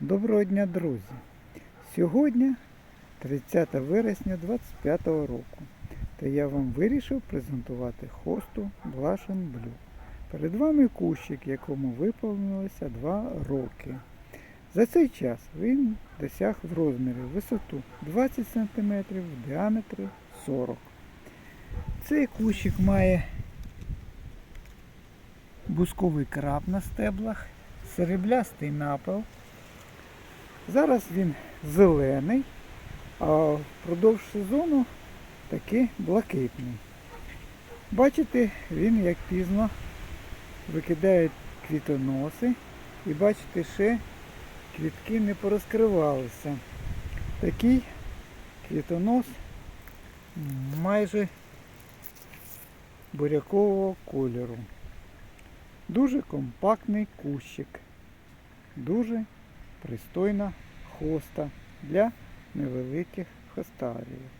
Доброго дня, друзі! Сьогодні 30 вересня 25 року. Та я вам вирішив презентувати хосту and Blue. Перед вами кущик, якому виповнилося 2 роки. За цей час він досяг в розмірі висоту 20 см, в діаметрі 40 Цей кущик має бусковий краб на стеблах, сереблястий напил. Зараз він зелений, а впродовж сезону таки блакитний. Бачите, він як пізно викидає квітоноси і бачите, ще квітки не порозкривалися. Такий квітонос майже бурякового кольору. Дуже компактний кущик. Дуже пристойна хоста для невеликих хостаріїв.